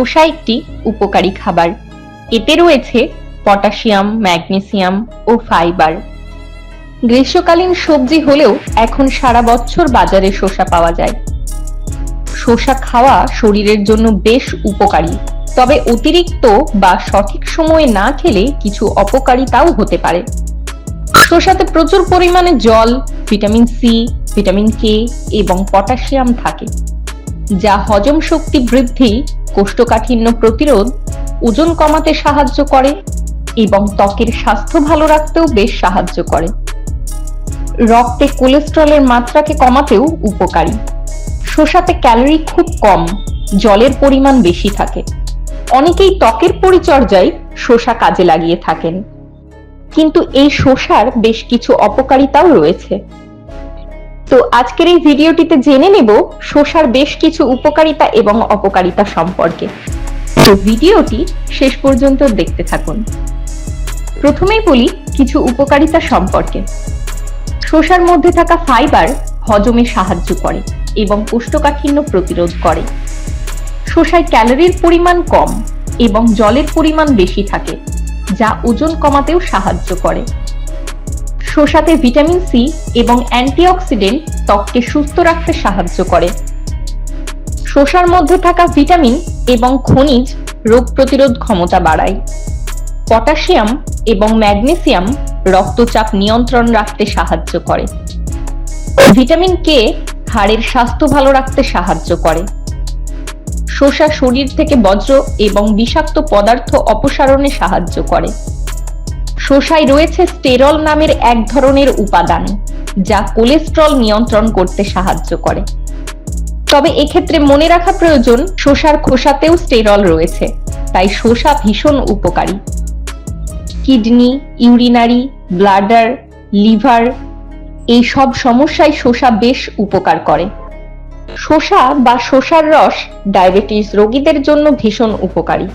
শসা একটি উপকারী খাবার। এতে রয়েছে পটাশিয়াম, ম্যাগনেসিয়াম ও ফাইবার। গ্রীষ্মকালীন সবজি হলেও এখন সারা বছর বাজারে শসা পাওয়া যায়। শসা খাওয়া শরীরের জন্য বেশ উপকারী, তবে অতিরিক্ত বা সঠিক সময়ে না খেলে কিছু অপকারিতাও হতে পারে। শসাতে প্রচুর পরিমাণে জল, ভিটামিন সি, ভিটামিন কে এবং পটাশিয়াম থাকে। যা হজম শক্তি বৃদ্ধি, কোষ্ঠকাঠিন্য প্রতিরোধ, ওজন কমাতে সাহায্য করে এবং ত্বকের স্বাস্থ্য ভালো রাখতেও বেশ সাহায্য করে। রক্তে কোলেস্ট্রলের মাত্রাকে কমাতেও উপকারী। শসাতে ক্যালোরি খুব কম, জলের পরিমাণ বেশি থাকে। অনেকেই ত্বকের পরিচর্যায় শসা কাজে লাগিয়ে থাকেন। কিন্তু এই শসার বেশ কিছু অপকারিতাও রয়েছে। তো আজকের এই ভিডিওটিতে জেনে নেব শসার বেশ কিছু উপকারিতা এবং অপকারিতা সম্পর্কে। তো ভিডিওটি শেষ পর্যন্ত দেখতে থাকুন। প্রথমেই বলি কিছু উপকারিতা সম্পর্কে। শসার মধ্যে থাকা ফাইবার হজমে সাহায্য করে এবং কোষ্ঠকাঠিন্য প্রতিরোধ করে। শসায় ক্যালোরির পরিমাণ কম এবং জলের পরিমাণ বেশি থাকে, যা ওজন কমাতেও সাহায্য করে। শসাতে ভিটামিন সি এবং অ্যান্টিঅক্সিডেন্ট ত্বককে সুস্থ রাখতে সাহায্য করে। শসার মধ্যে থাকা ভিটামিন এবং খনিজ রোগ প্রতিরোধ ক্ষমতা বাড়ায়। পটাশিয়াম এবং ম্যাগনেসিয়াম রক্তচাপ নিয়ন্ত্রণ রাখতে সাহায্য করে। ভিটামিন কে হাড়ের স্বাস্থ্য ভালো রাখতে সাহায্য করে। শসা শরীর থেকে বজ্র এবং বিষাক্ত পদার্থ অপসারণে সাহায্য করে। শসায় রয়েছে স্টেরল নামের এক ধরনের উপাদান যা কোলেস্ট্রল নিয়ন্ত্রণ করতে সাহায্য করে। তবে এক্ষেত্রে মনে রাখা প্রয়োজন, শসার খোসাতেও স্টেরল রয়েছে, তাই শসা ভীষণ উপকারী। কিডনি, ইউরিনারি, ব্লাডার, লিভার, এই সব সমস্যায় শসা বেশ উপকার করে। শসা বা শসার রস ডায়াবেটিস রোগীদের জন্য ভীষণ উপকারী।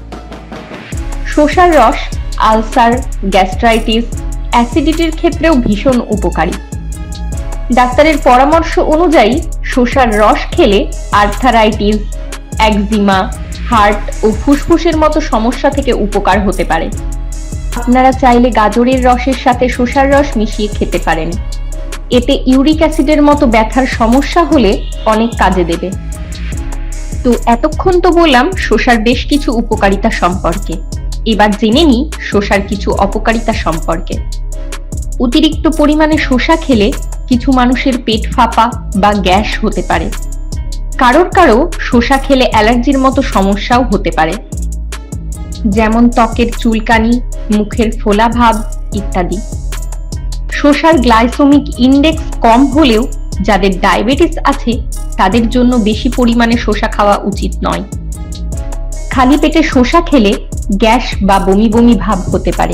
শসার রস আলসার, গ্যাস্ট্রাইটিস, অ্যাসিডিটির ক্ষেত্রেও ভীষণ উপকারী। ডাক্তারের পরামর্শ অনুযায়ী শসার রস খেলে আর্থারাইটিস, একজিমা, হার্ট ও ফুসফুসের মতো সমস্যা থেকে উপকার হতে পারে। আপনারা চাইলে গাজরের রসের সাথে শসার রস মিশিয়ে খেতে পারেন। এতে ইউরিক অ্যাসিডের মতো ব্যথার সমস্যা হলে অনেক কাজে দেবে। তো এতক্ষণ তো বললাম শসার বেশ কিছু উপকারিতা সম্পর্কে। এবার জেনে নিই শসার কিছু অপকারিতা সম্পর্কে। অতিরিক্ত পরিমাণে শসা খেলে কিছু মানুষের পেট ফাঁপা বা গ্যাস হতে পারে। কারোর কারও শসা খেলে অ্যালার্জির মতো সমস্যাও হতে পারে। যেমন ত্বকের চুলকানি, মুখের ফোলা ভাব ইত্যাদি। শসার গ্লাইসোমিক ইন্ডেক্স কম হলেও যাদের ডায়াবেটিস আছে, তাদের জন্য বেশি পরিমাণে শসা খাওয়া উচিত নয়। খালি পেটে শসা খেলে গ্যাস বা বমি বমি ভাব হতে পারে।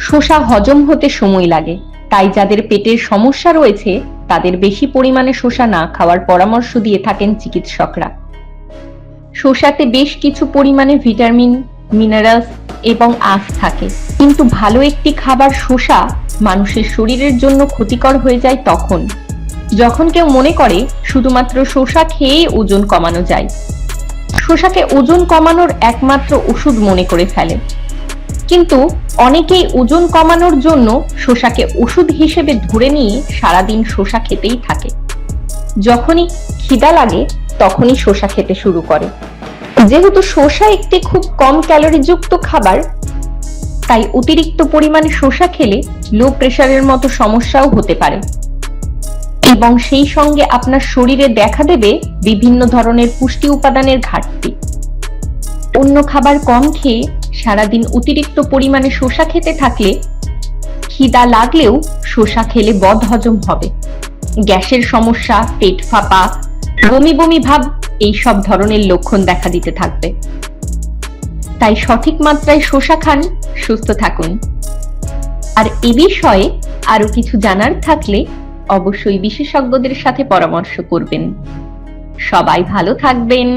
শসা হজম হতে সময় লাগে, তাই যাদের পেটের সমস্যা রয়েছে, তাদের বেশি পরিমাণে শসা না খাওয়ার পরামর্শ দিয়ে থাকেন চিকিৎসকরা। শসাতে বেশ কিছু পরিমাণে ভিটামিন, মিনারেলস এবং আঁশ থাকে। কিন্তু ভালো একটি খাবার শসা মানুষের শরীরের জন্য ক্ষতিকর হয়ে যায় তখন। যখন কেউ মনে করে, শুধুমাত্র শসা খেয়েই ওজন কমানো যায়। শসাকে ওজন কমানোর একমাত্র ওষুধ মনে করে ফেলে। কিন্তু অনেকেই ওজন কমানোর জন্য শসাকে ওষুধ হিসেবে ধরে নিয়ে সারাদিন শসা খেতেই থাকে। যখনই খিদা লাগে, তখনই শসা খেতে শুরু করে। যেহেতু শসা একটি খুব কম ক্যালোরিযুক্ত খাবার, তাই অতিরিক্ত পরিমাণে শসা খেলে লো প্রেশারের মতো সমস্যাও হতে পারে। এবং সেই সঙ্গে আপনার শরীরে দেখা দেবে বিভিন্ন ধরনের পুষ্টি উপাদানের ঘাটতি। অন্য খাবার কম খেয়ে সারাদিন অতিরিক্ত পরিমাণে শসা খেতে থাকলে খিদা লাগলেও শসা খেলে বদ হজম হবে। গ্যাসের সমস্যা, পেট ফাঁপা, বমি বমি ভাব, এই সব ধরনের লক্ষণ দেখা দিতে থাকবে। তাই সঠিক মাত্রায় শসা খান, সুস্থ থাকুন। আর এ বিষয়ে আরও কিছু জানার থাকলে অবশ্যই বিশেষজ্ঞদের সাথে পরামর্শ করবেন। সবাই ভালো থাকবেন।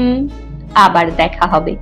আবার দেখা হবে।